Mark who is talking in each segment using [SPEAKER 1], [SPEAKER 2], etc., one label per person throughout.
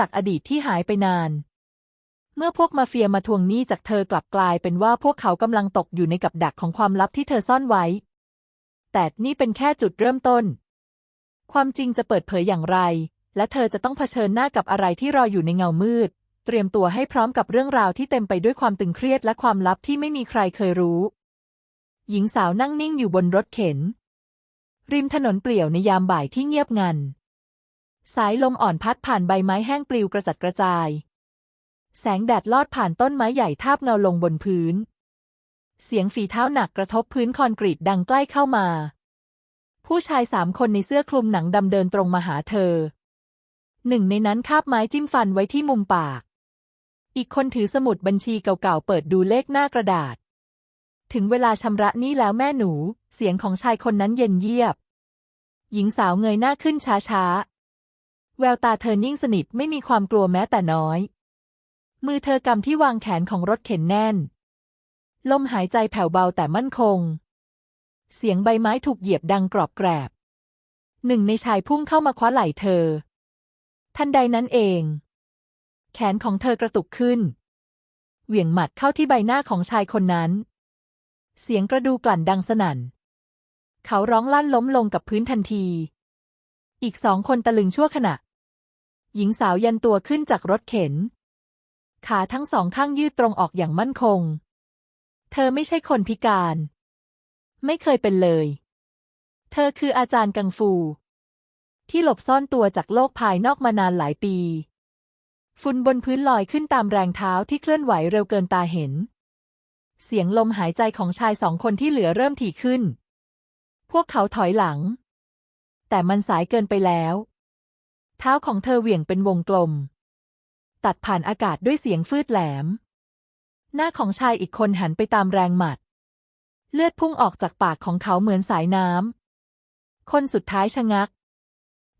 [SPEAKER 1] ตักอดีตที่หายไปนาน เมื่อพวกมาเฟียมาทวงหนี้จากเธอกลับกลายเป็นว่าพวกเขากำลังตกอยู่ในกับดักของความลับที่เธอซ่อนไว้ แต่นี่เป็นแค่จุดเริ่มต้น ความจริงจะเปิดเผยอย่างไร และเธอจะต้องเผชิญหน้ากับอะไรที่รออยู่ในเงามืด เตรียมตัวให้พร้อมกับเรื่องราวที่เต็มไปด้วยความตึงเครียดและความลับที่ไม่มีใครเคยรู้ หญิงสาวนั่งนิ่งอยู่บนรถเข็น ริมถนนเปลี่ยวในยามบ่ายที่เงียบงัน สายลมอ่อนพัดผ่านใบไม้แห้งปลิวกระจัดกระจาย แสงแดดลอดผ่านต้นไม้ใหญ่ทาบเงาลงบนพื้น เสียงฝีเท้าหนักกระทบพื้นคอนกรีตดังใกล้เข้ามา ผู้ชายสามคนในเสื้อคลุมหนังดำเดินตรงมาหาเธอ หนึ่งในนั้นคาบไม้จิ้มฟันไว้ที่มุมปาก อีกคนถือสมุดบัญชีเก่าๆเปิดดูเลขหน้ากระดาษ ถึงเวลาชำระนี้แล้วแม่หนู เสียงของชายคนนั้นเย็นเยียบ หญิงสาวเงยหน้าขึ้นช้าๆ แววตาเธอนิ่งสนิทไม่มีความกลัวแม้แต่น้อย มือเธอกำที่วางแขนของรถเข็นแน่น ลมหายใจแผ่วเบาแต่มั่นคง เสียงใบไม้ถูกเหยียบดังกรอบแกรบ หนึ่งในชายพุ่งเข้ามาคว้าไหล่เธอ ทันใดนั้นเอง แขนของเธอกระตุกขึ้น เหวี่ยงหมัดเข้าที่ใบหน้าของชายคนนั้น เสียงกระดูกลั่นดังสนั่น เขาร้องลั่นล้มลงกับพื้นทันทีอีกสองคนตะลึงชั่วขณะ หญิงสาวยันตัวขึ้นจากรถเข็น ขาทั้งสองข้างยืดตรงออกอย่างมั่นคง เธอไม่ใช่คนพิการ ไม่เคยเป็นเลย เธอคืออาจารย์กังฟู ที่หลบซ่อนตัวจากโลกภายนอกมานานหลายปี ฝุ่นบนพื้นลอยขึ้นตามแรงเท้าที่เคลื่อนไหวเร็วเกินตาเห็น เสียงลมหายใจของชายสองคนที่เหลือเริ่มถี่ขึ้น พวกเขาถอยหลัง แต่มันสายเกินไปแล้ว เท้าของเธอเหวี่ยงเป็นวงกลม ตัดผ่านอากาศด้วยเสียงฟืดแหลม หน้าของชายอีกคนหันไปตามแรงหมัด เลือดพุ่งออกจากปากของเขาเหมือนสายน้ำ คนสุดท้ายชะงัก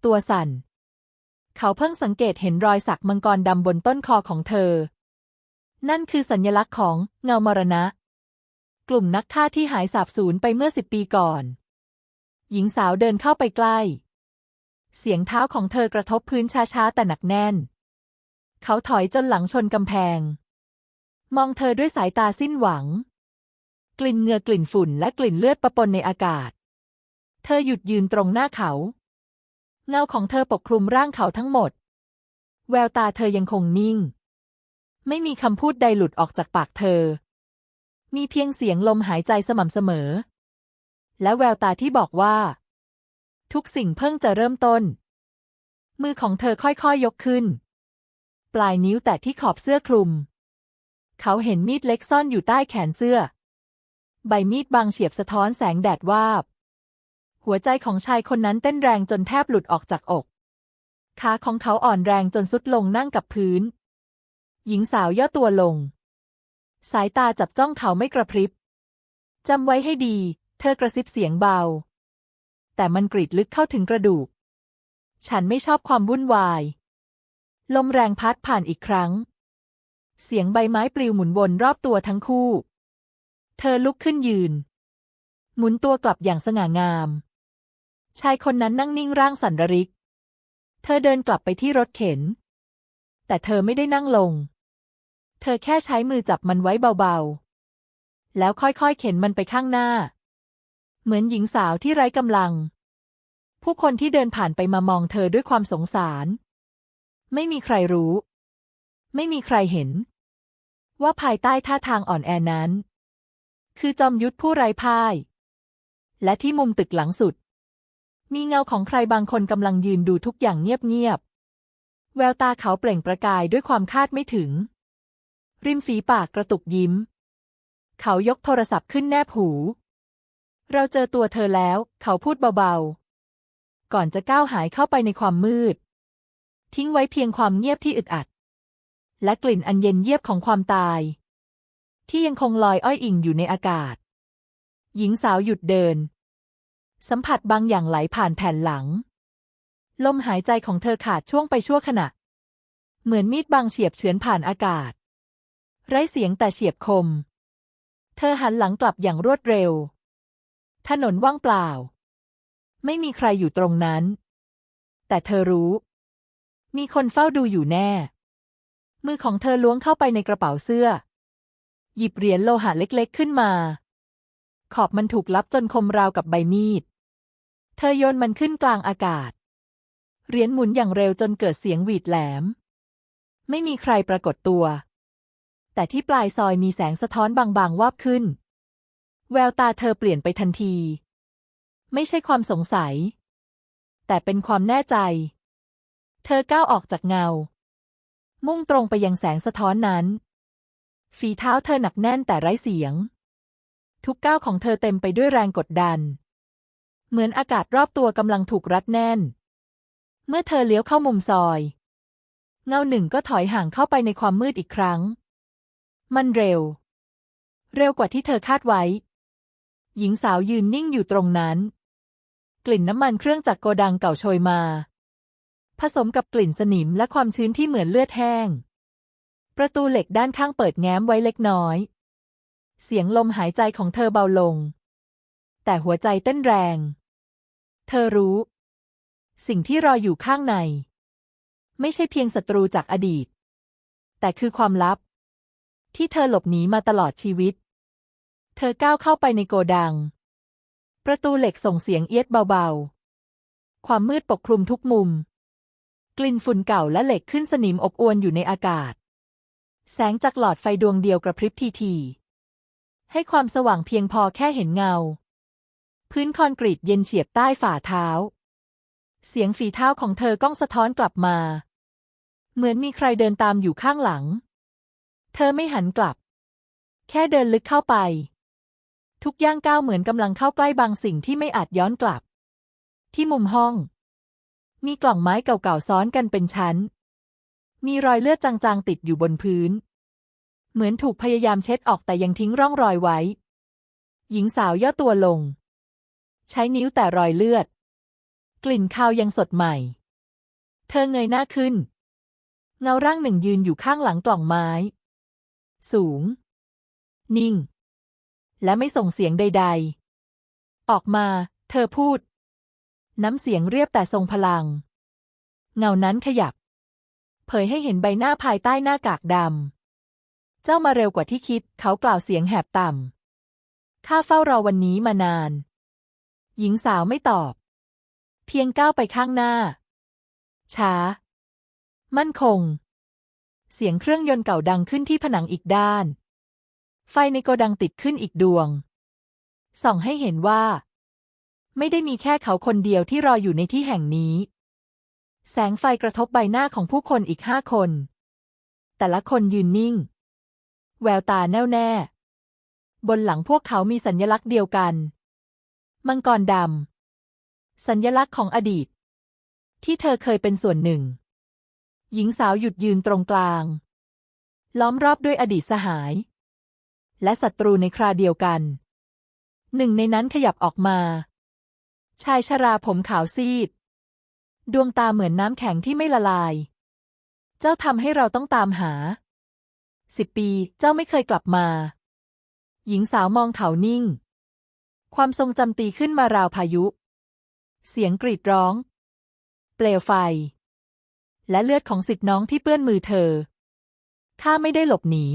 [SPEAKER 1] ตัวสั่น เขาเพิ่งสังเกตเห็นรอยสักมังกรดำบนต้นคอของเธอ นั่นคือสัญลักษณ์ของเงามรณะ กลุ่มนักฆ่าที่หายสาบสูญไปเมื่อสิบปีก่อน หญิงสาวเดินเข้าไปใกล้ เสียงเท้าของเธอกระทบพื้นช้าๆแต่หนักแน่น เขาถอยจนหลังชนกำแพง มองเธอด้วยสายตาสิ้นหวัง กลิ่นเหงื่อกลิ่นฝุ่นและกลิ่นเลือดปะปนในอากาศ เธอหยุดยืนตรงหน้าเขา เงาของเธอปกคลุมร่างเขาทั้งหมด แววตาเธอยังคงนิ่ง ไม่มีคำพูดใดหลุดออกจากปากเธอ มีเพียงเสียงลมหายใจสม่ำเสมอ และแววตาที่บอกว่า ทุกสิ่งเพิ่งจะเริ่มต้น มือของเธอค่อยๆยยกขึ้น ปลายนิ้วแตะที่ขอบเสื้อคลุม เขาเห็นมีดเล็กซ่อนอยู่ใต้แขนเสื้อ ใบมีดบางเฉียบสะท้อนแสงแดดวาบ หัวใจของชายคนนั้นเต้นแรงจนแทบหลุดออกจากอก ขาของเขาอ่อนแรงจนสุดลงนั่งกับพื้น หญิงสาวย่อตัวลง สายตาจับจ้องเขาไม่กระพริบจำไว้ให้ดี เธอกระซิบเสียงเบา แต่มันกรีดลึกเข้าถึงกระดูก ฉันไม่ชอบความวุ่นวาย ลมแรงพัดผ่านอีกครั้ง เสียงใบไม้ปลิวหมุนวนรอบตัวทั้งคู่ เธอลุกขึ้นยืน หมุนตัวกลับอย่างสง่างาม ชายคนนั้นนั่งนิ่งร่างสันระริก เธอเดินกลับไปที่รถเข็น แต่เธอไม่ได้นั่งลง เธอแค่ใช้มือจับมันไว้เบาๆ แล้วค่อยๆ เข็นมันไปข้างหน้า เหมือนหญิงสาวที่ไร้กำลัง ผู้คนที่เดินผ่านไปมามองเธอด้วยความสงสาร ไม่มีใครรู้ ไม่มีใครเห็น ว่าภายใต้ท่าทางอ่อนแอนั้น คือจอมยุทธผู้ไร้พ่าย และที่มุมตึกหลังสุด มีเงาของใครบางคนกำลังยืนดูทุกอย่างเงียบๆ แววตาเขาเปล่งประกายด้วยความคาดไม่ถึง ริมฝีปากกระตุกยิ้ม เขายกโทรศัพท์ขึ้นแนบหู เราเจอตัวเธอแล้ว เขาพูดเบาๆ ก่อนจะก้าวหายเข้าไปในความมืด ทิ้งไว้เพียงความเงียบที่อึดอัด และกลิ่นอันเย็นเยียบของความตาย ที่ยังคงลอยอ้อยอิงอยู่ในอากาศ หญิงสาวหยุดเดิน สัมผัสบางอย่างไหลผ่านแผ่นหลัง ลมหายใจของเธอขาดช่วงไปชั่วขณะ เหมือนมีดบางเฉียบเฉือนผ่านอากาศ ไร้เสียงแต่เฉียบคม เธอหันหลังกลับอย่างรวดเร็ว ถนนว่างเปล่า ไม่มีใครอยู่ตรงนั้น แต่เธอรู้ มีคนเฝ้าดูอยู่แน่ มือของเธอล้วงเข้าไปในกระเป๋าเสื้อ หยิบเหรียญโลหะเล็กๆขึ้นมา ขอบมันถูกลับจนคมราวกับใบมีด เธอโยนมันขึ้นกลางอากาศ เหรียญหมุนอย่างเร็วจนเกิดเสียงหวีดแหลม ไม่มีใครปรากฏตัว แต่ที่ปลายซอยมีแสงสะท้อนบางๆวาบขึ้น แววตาเธอเปลี่ยนไปทันที ไม่ใช่ความสงสัย แต่เป็นความแน่ใจ เธอก้าวออกจากเงา มุ่งตรงไปยังแสงสะท้อนนั้น ฝีเท้าเธอหนักแน่นแต่ไร้เสียง ทุกก้าวของเธอเต็มไปด้วยแรงกดดัน เหมือนอากาศรอบตัวกำลังถูกรัดแน่น เมื่อเธอเลี้ยวเข้ามุมซอย เงาหนึ่งก็ถอยห่างเข้าไปในความมืดอีกครั้ง มันเร็ว เร็วกว่าที่เธอคาดไว้ หญิงสาวยืนนิ่งอยู่ตรงนั้น กลิ่นน้ำมันเครื่องจากโกดังเก่าโชยมา ผสมกับกลิ่นสนิมและความชื้นที่เหมือนเลือดแห้ง ประตูเหล็กด้านข้างเปิดแง้มไว้เล็กน้อย เสียงลมหายใจของเธอเบาลง แต่หัวใจเต้นแรง เธอรู้ สิ่งที่รออยู่ข้างใน ไม่ใช่เพียงศัตรูจากอดีต แต่คือความลับ ที่เธอหลบหนีมาตลอดชีวิต เธอก้าวเข้าไปในโกดัง ประตูเหล็กส่งเสียงเอียดเบาๆ ความมืดปกคลุมทุกมุม กลิ่นฝุ่นเก่าและเหล็กขึ้นสนิมอบอวนอยู่ในอากาศ แสงจากหลอดไฟดวงเดียวกระพริบทีๆให้ความสว่างเพียงพอแค่เห็นเงา พื้นคอนกรีตเย็นเฉียบใต้ฝ่าเท้า เสียงฝีเท้าของเธอก้องสะท้อนกลับมา เหมือนมีใครเดินตามอยู่ข้างหลัง เธอไม่หันกลับ แค่เดินลึกเข้าไป ทุกย่างก้าวเหมือนกำลังเข้าใกล้บางสิ่งที่ไม่อาจย้อนกลับ ที่มุมห้อง มีกล่องไม้เก่าๆซ้อนกันเป็นชั้น มีรอยเลือดจางๆติดอยู่บนพื้น เหมือนถูกพยายามเช็ดออกแต่ยังทิ้งร่องรอยไว้ หญิงสาวย่อตัวลง ใช้นิ้วแต่รอยเลือด กลิ่นคาวยังสดใหม่ เธอเงยหน้าขึ้น เงาร่างหนึ่งยืนอยู่ข้างหลังกล่องไม้ สูง นิ่ง และไม่ส่งเสียงใด ๆ ออกมา เธอพูด น้ำเสียงเรียบแต่ทรงพลัง เงานั้นขยับ เผยให้เห็นใบหน้าภายใต้หน้ากากดำ เจ้ามาเร็วกว่าที่คิด เขากล่าวเสียงแหบต่ำ ข้าเฝ้ารอวันนี้มานาน หญิงสาวไม่ตอบ เพียงก้าวไปข้างหน้า ช้า มั่นคง เสียงเครื่องยนต์เก่าดังขึ้นที่ผนังอีกด้าน ไฟในโกดังติดขึ้นอีกดวง ส่องให้เห็นว่า ไม่ได้มีแค่เขาคนเดียวที่รออยู่ในที่แห่งนี้ แสงไฟกระทบใบหน้าของผู้คนอีกห้าคน แต่ละคนยืนนิ่ง แววตาแน่วแน่ บนหลังพวกเขามีสัญลักษณ์เดียวกัน มังกรดำ สัญลักษณ์ของอดีต ที่เธอเคยเป็นส่วนหนึ่ง หญิงสาวหยุดยืนตรงกลาง ล้อมรอบด้วยอดีตสหาย และศัตรูในคราเดียวกัน หนึ่งในนั้นขยับออกมา ชายชราผมขาวซีด ดวงตาเหมือนน้ำแข็งที่ไม่ละลาย เจ้าทำให้เราต้องตามหา สิบปี เจ้าไม่เคยกลับมา หญิงสาวมองเขานิ่ง ความทรงจำตีขึ้นมาราวพายุ เสียงกรีดร้อง เปลวไฟ และเลือดของสิทธิน้องที่เปื้อนมือเธอข้าไม่ได้หลบหนี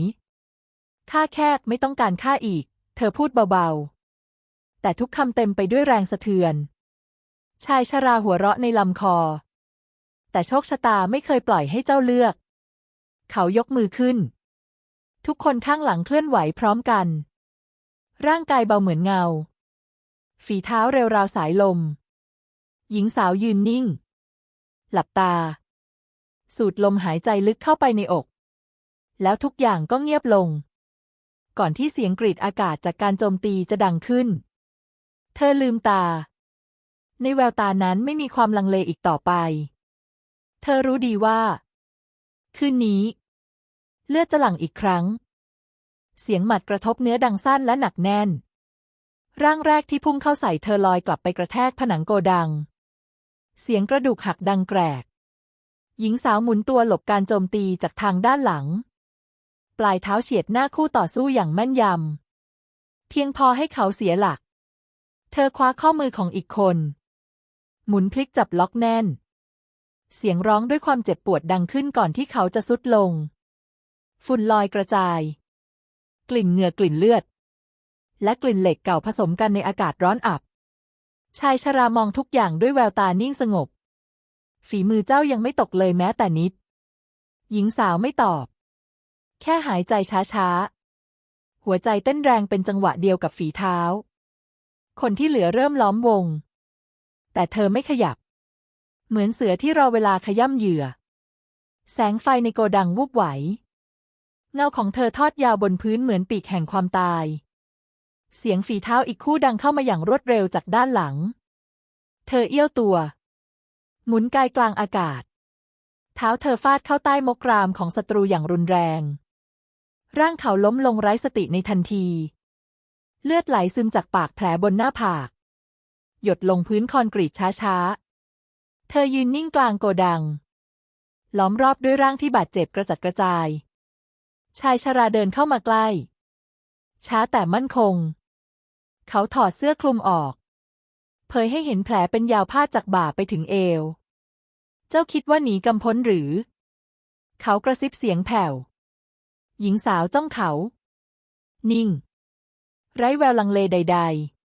[SPEAKER 1] ข้าแค่ไม่ต้องการข้าอีก เธอพูดเบาๆ แต่ทุกคำเต็มไปด้วยแรงสะเทือน ชายชราหัวเราะในลำคอ แต่โชคชะตาไม่เคยปล่อยให้เจ้าเลือก เขายกมือขึ้น ทุกคนข้างหลังเคลื่อนไหวพร้อมกัน ร่างกายเบาเหมือนเงา ฝีเท้าเร็วราวสายลม หญิงสาวยืนนิ่ง หลับตา สูดลมหายใจลึกเข้าไปในอกแล้วทุกอย่างก็เงียบลง ก่อนที่เสียงกรีดอากาศจากการโจมตีจะดังขึ้น เธอลืมตา ในแววตานั้นไม่มีความลังเลอีกต่อไป เธอรู้ดีว่า คืนนี้ เลือดจะหลั่งอีกครั้ง เสียงหมัดกระทบเนื้อดังสั้นและหนักแน่น ร่างแรกที่พุ่งเข้าใส่เธอลอยกลับไปกระแทกผนังโกดัง เสียงกระดูกหักดังแกรกหญิงสาวหมุนตัวหลบการโจมตีจากทางด้านหลัง ปลายเท้าเฉียดหน้าคู่ต่อสู้อย่างแม่นยำ เพียงพอให้เขาเสียหลัก เธอคว้าข้อมือของอีกคน หมุนพลิกจับล็อกแน่น เสียงร้องด้วยความเจ็บปวดดังขึ้นก่อนที่เขาจะสุดลง ฝุ่นลอยกระจาย กลิ่นเหงื่อกลิ่นเลือด และกลิ่นเหล็กเก่าผสมกันในอากาศร้อนอับ ชายชรามองทุกอย่างด้วยแววตานิ่งสงบ ฝีมือเจ้ายังไม่ตกเลยแม้แต่นิด หญิงสาวไม่ตอบ แค่หายใจช้าๆ หัวใจเต้นแรงเป็นจังหวะเดียวกับฝีเท้า คนที่เหลือเริ่มล้อมวง แต่เธอไม่ขยับ เหมือนเสือที่รอเวลาขย่ำเหยื่อ แสงไฟในโกดังวูบไหว เงาของเธอทอดยาวบนพื้นเหมือนปีกแห่งความตาย เสียงฝีเท้าอีกคู่ดังเข้ามาอย่างรวดเร็วจากด้านหลัง เธอเอี้ยวตัว หมุนกายกลางอากาศเท้าเธอฟาดเข้าใต้มกรามของศัตรูอย่างรุนแรง ร่างเขาล้มลงไร้สติในทันที เลือดไหลซึมจากปากแผลบนหน้าผาก หยดลงพื้นคอนกรีตช้าๆ เธอยืนนิ่งกลางโกดัง ล้อมรอบด้วยร่างที่บาดเจ็บกระจัดกระจาย ชายชราเดินเข้ามาใกล้ ช้าแต่มั่นคง เขาถอดเสื้อคลุมออก เผยให้เห็นแผลเป็นยาวพาดจากบ่าไปถึงเอว เจ้าคิดว่าหนีกำพ้นหรือ เขากระซิบเสียงแผ่ว หญิงสาวจ้องเขา นิ่ง ไร้แววลังเลใด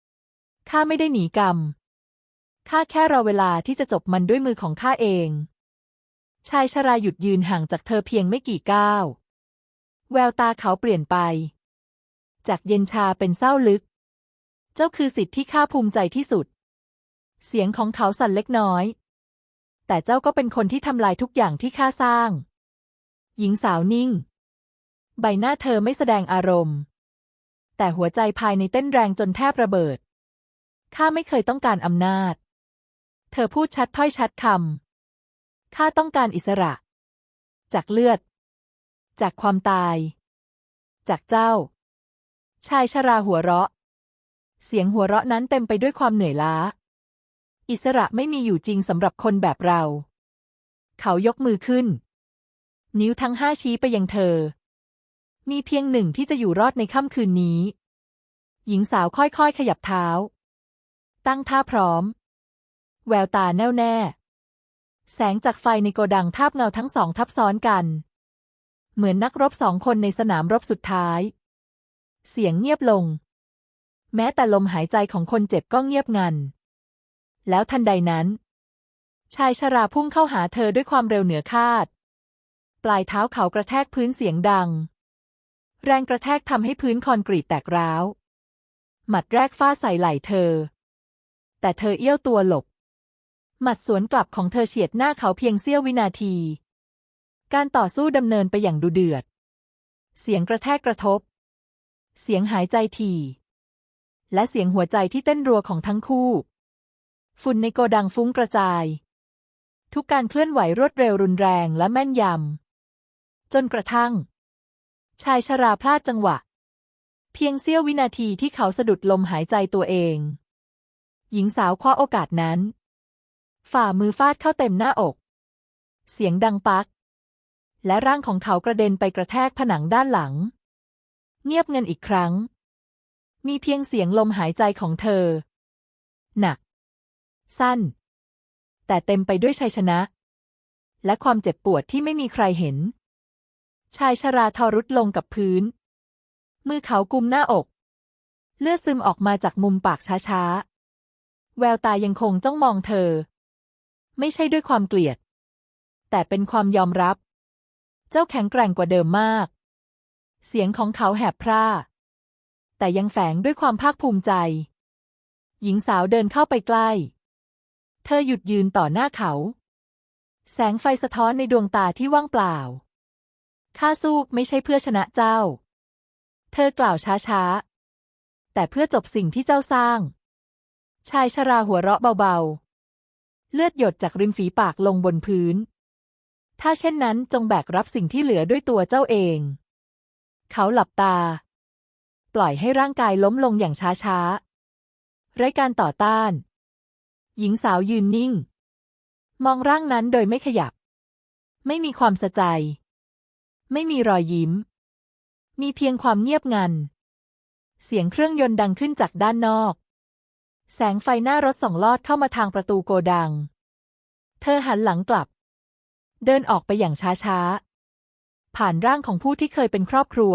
[SPEAKER 1] ๆ ข้าไม่ได้หนีกรรม ข้าแค่รอเวลาที่จะจบมันด้วยมือของข้าเอง ชายชราหยุดยืนห่างจากเธอเพียงไม่กี่ก้าว แววตาเขาเปลี่ยนไป จากเย็นชาเป็นเศร้าลึก เจ้าคือสิทธิ์ที่ข้าภูมิใจที่สุด เสียงของเขาสั่นเล็กน้อย แต่เจ้าก็เป็นคนที่ทำลายทุกอย่างที่ข้าสร้าง หญิงสาวนิ่ง ใบหน้าเธอไม่แสดงอารมณ์ แต่หัวใจภายในเต้นแรงจนแทบระเบิด ข้าไม่เคยต้องการอำนาจ เธอพูดชัดถ้อยชัดคำ ข้าต้องการอิสระ จากเลือด จากความตาย จากเจ้า ชายชราหัวเราะ เสียงหัวเราะนั้นเต็มไปด้วยความเหนื่อยล้า อิสระไม่มีอยู่จริงสำหรับคนแบบเรา เขายกมือขึ้น นิ้วทั้งห้าชี้ไปยังเธอ มีเพียงหนึ่งที่จะอยู่รอดในค่ำคืนนี้ หญิงสาวค่อยๆ ขยับเท้า ตั้งท่าพร้อม แววตาแน่วแน่ แสงจากไฟในโกดังทาบเงาทั้งสองทับซ้อนกัน เหมือนนักรบสองคนในสนามรบสุดท้าย เสียงเงียบลง แม้แต่ลมหายใจของคนเจ็บก็เงียบงัน แล้วทันใดนั้น ชายชราพุ่งเข้าหาเธอด้วยความเร็วเหนือคาด ปลายเท้าเขากระแทกพื้นเสียงดัง แรงกระแทกทำให้พื้นคอนกรีตแตกร้าว หมัดแรกฟาดใส่ไหล่เธอ แต่เธอเอี้ยวตัวหลบ หมัดสวนกลับของเธอเฉียดหน้าเขาเพียงเสี้ยววินาที การต่อสู้ดำเนินไปอย่างดูเดือด เสียงกระแทกกระทบ เสียงหายใจถี่และเสียงหัวใจที่เต้นรัวของทั้งคู่ ฝุ่นในโกดังฟุ้งกระจาย ทุกการเคลื่อนไหวรวดเร็วรุนแรงและแม่นยำ จนกระทั่ง ชายชราพลาดจังหวะ เพียงเสี้ยววินาทีที่เขาสะดุดลมหายใจตัวเอง หญิงสาวคว้าโอกาสนั้น ฝ่ามือฟาดเข้าเต็มหน้าอก เสียงดังปัก และร่างของเขากระเด็นไปกระแทกผนังด้านหลัง เงียบเงินอีกครั้ง มีเพียงเสียงลมหายใจของเธอ หนัก สั้น แต่เต็มไปด้วยชัยชนะ และความเจ็บปวดที่ไม่มีใครเห็น ชายชราทอรุดลงกับพื้น มือเขากุมหน้าอก เลือดซึมออกมาจากมุมปากช้าๆ แววตายังคงจ้องมองเธอ ไม่ใช่ด้วยความเกลียด แต่เป็นความยอมรับ เจ้าแข็งแกร่งกว่าเดิมมาก เสียงของเขาแหบพร่า แต่ยังแฝงด้วยความภาคภูมิใจ หญิงสาวเดินเข้าไปใกล้ เธอหยุดยืนต่อหน้าเขา แสงไฟสะท้อนในดวงตาที่ว่างเปล่า ข้าสู้ไม่ใช่เพื่อชนะเจ้า เธอกล่าวช้าๆ แต่เพื่อจบสิ่งที่เจ้าสร้าง ชายชราหัวเราะเบาๆ เลือดหยดจากริมฝีปากลงบนพื้น ถ้าเช่นนั้นจงแบกรับสิ่งที่เหลือด้วยตัวเจ้าเอง เขาหลับตา ปล่อยให้ร่างกายล้มลงอย่างช้าๆ ไร้การต่อต้าน หญิงสาวยืนนิ่ง มองร่างนั้นโดยไม่ขยับ ไม่มีความสะใจ ไม่มีรอยยิ้ม มีเพียงความเงียบงัน เสียงเครื่องยนต์ดังขึ้นจากด้านนอก แสงไฟหน้ารถสองลอดเข้ามาทางประตูโกดัง เธอหันหลังกลับ เดินออกไปอย่างช้าๆ ผ่านร่างของผู้ที่เคยเป็นครอบครัว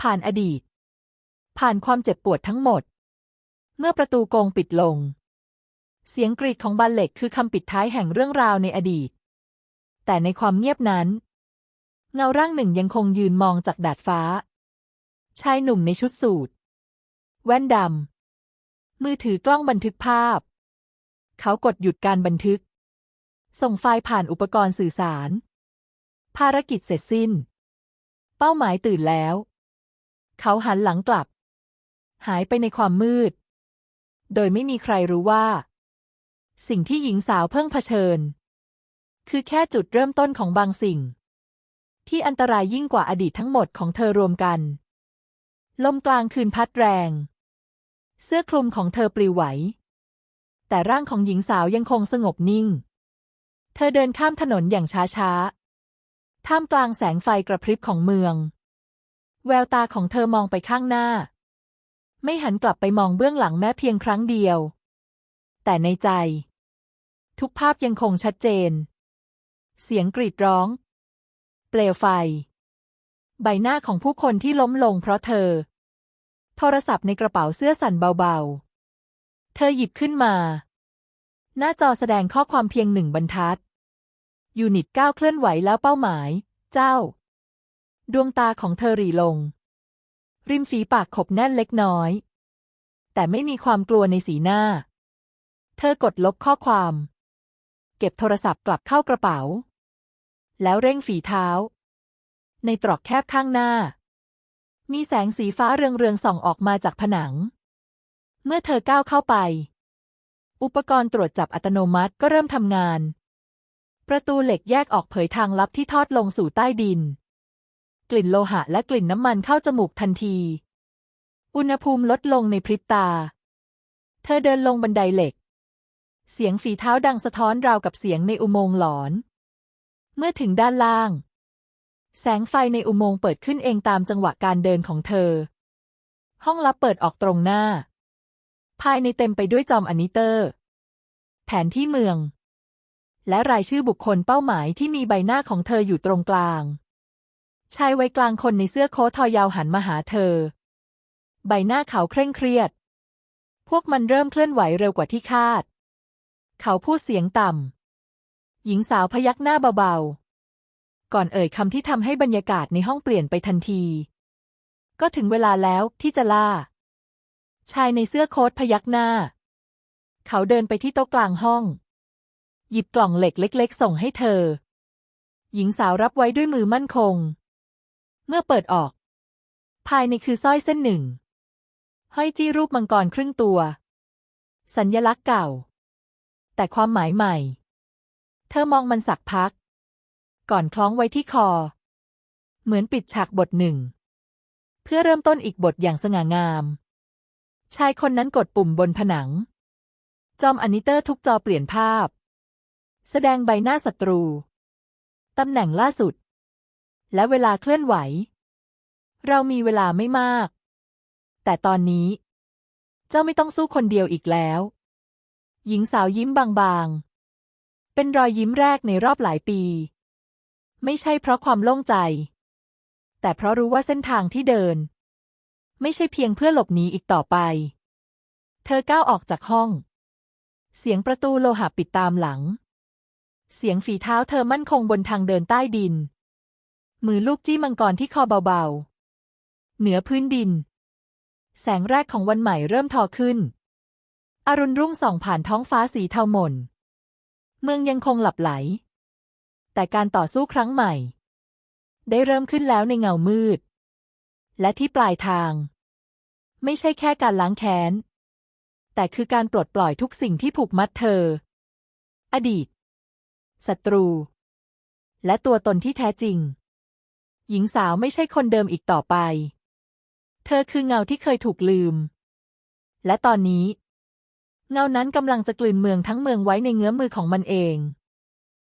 [SPEAKER 1] ผ่านอดีต ผ่านความเจ็บปวดทั้งหมด เมื่อประตูกงปิดลง เสียงกรีดของบัลเหล็กคือคำปิดท้ายแห่งเรื่องราวในอดีต แต่ในความเงียบนั้น เงาร่างหนึ่งยังคงยืนมองจากดาดฟ้า ชายหนุ่มในชุดสูทแว่นดำ มือถือกล้องบันทึกภาพ เขากดหยุดการบันทึก ส่งไฟล์ผ่านอุปกรณ์สื่อสาร ภารกิจเสร็จสิ้น เป้าหมายตื่นแล้ว เขาหันหลังกลับ หายไปในความมืด โดยไม่มีใครรู้ว่า สิ่งที่หญิงสาวเพิ่งเผชิญ คือแค่จุดเริ่มต้นของบางสิ่ง ที่อันตรายยิ่งกว่าอดีตทั้งหมดของเธอรวมกัน ลมกลางคืนพัดแรง เสื้อคลุมของเธอปลิวไหว แต่ร่างของหญิงสาวยังคงสงบนิ่ง เธอเดินข้ามถนนอย่างช้าๆ ท่ามกลางแสงไฟกระพริบของเมือง แววตาของเธอมองไปข้างหน้า ไม่หันกลับไปมองเบื้องหลังแม้เพียงครั้งเดียว แต่ในใจ ทุกภาพยังคงชัดเจน เสียงกรีดร้อง เปลวไฟ ใบหน้าของผู้คนที่ล้มลงเพราะเธอ โทรศัพท์ในกระเป๋าเสื้อสั่นเบาๆ เธอหยิบขึ้นมา หน้าจอแสดงข้อความเพียงหนึ่งบรรทัด ยูนิตก้าวเคลื่อนไหวแล้วเป้าหมาย เจ้า ดวงตาของเธอหรี่ลง ริมฝีปากขบแน่นเล็กน้อย แต่ไม่มีความกลัวในสีหน้า เธอกดลบข้อความ เก็บโทรศัพท์กลับเข้ากระเป๋า แล้วเร่งฝีเท้า ในตรอกแคบข้างหน้า มีแสงสีฟ้าเรืองๆส่องออกมาจากผนัง เมื่อเธอก้าวเข้าไป อุปกรณ์ตรวจจับอัตโนมัติก็เริ่มทำงาน ประตูเหล็กแยกออกเผยทางลับที่ทอดลงสู่ใต้ดิน กลิ่นโลหะและกลิ่นน้ำมันเข้าจมูกทันที อุณหภูมิลดลงในพริบตา เธอเดินลงบันไดเหล็กเสียงฝีเท้าดังสะท้อนราวกับเสียงในอุโมงค์หลอน เมื่อถึงด้านล่าง แสงไฟในอุโมงค์เปิดขึ้นเองตามจังหวะการเดินของเธอ ห้องลับเปิดออกตรงหน้า ภายในเต็มไปด้วยจอมอนิเตอร์ แผนที่เมือง และรายชื่อบุคคลเป้าหมายที่มีใบหน้าของเธออยู่ตรงกลาง ชายวัยกลางคนในเสื้อโค้ททอยาวหันมาหาเธอ ใบหน้าเขาเคร่งเครียด พวกมันเริ่มเคลื่อนไหวเร็วกว่าที่คาด เขาพูดเสียงต่ำ หญิงสาวพยักหน้าเบาๆ ก่อนเอ่ยคำที่ทำให้บรรยากาศในห้องเปลี่ยนไปทันที ก็ถึงเวลาแล้วที่จะล่า ชายในเสื้อโค้ทพยักหน้า เขาเดินไปที่โต๊ะกลางห้อง หยิบกล่องเหล็กเล็ก ๆ ส่งให้เธอ หญิงสาวรับไว้ด้วยมือมั่นคง เมื่อเปิดออก ภายในคือสร้อยเส้นหนึ่ง ห้อยจี้รูปมังกรครึ่งตัว สัญญลักษณ์เก่า แต่ความหมายใหม่ เธอมองมันสักพัก ก่อนคล้องไว้ที่คอ เหมือนปิดฉากบทหนึ่ง เพื่อเริ่มต้นอีกบทอย่างสง่างาม ชายคนนั้นกดปุ่มบนผนัง จอมอนิเตอร์ทุกจอเปลี่ยนภาพ แสดงใบหน้าศัตรู ตำแหน่งล่าสุด และเวลาเคลื่อนไหว เรามีเวลาไม่มาก แต่ตอนนี้ เจ้าไม่ต้องสู้คนเดียวอีกแล้ว หญิงสาวยิ้มบางๆ เป็นรอยยิ้มแรกในรอบหลายปี ไม่ใช่เพราะความโล่งใจ แต่เพราะรู้ว่าเส้นทางที่เดิน ไม่ใช่เพียงเพื่อหลบหนีอีกต่อไป เธอก้าวออกจากห้อง เสียงประตูโลหะปิดตามหลัง เสียงฝีเท้าเธอมั่นคงบนทางเดินใต้ดิน มือลูกจี้มังกรที่คอเบาๆ เหนือพื้นดิน แสงแรกของวันใหม่เริ่มทอขึ้นอรุณรุ่งส่องผ่านท้องฟ้าสีเทาหม่น เมืองยังคงหลับไหล แต่การต่อสู้ครั้งใหม่ ได้เริ่มขึ้นแล้วในเงามืด และที่ปลายทาง ไม่ใช่แค่การล้างแค้น แต่คือการปลดปล่อยทุกสิ่งที่ผูกมัดเธอ อดีต ศัตรู และตัวตนที่แท้จริง หญิงสาวไม่ใช่คนเดิมอีกต่อไป เธอคือเงาที่เคยถูกลืม และตอนนี้ เงานั้นกำลังจะกลืนเมืองทั้งเมืองไว้ในเงื้อมือของมันเอง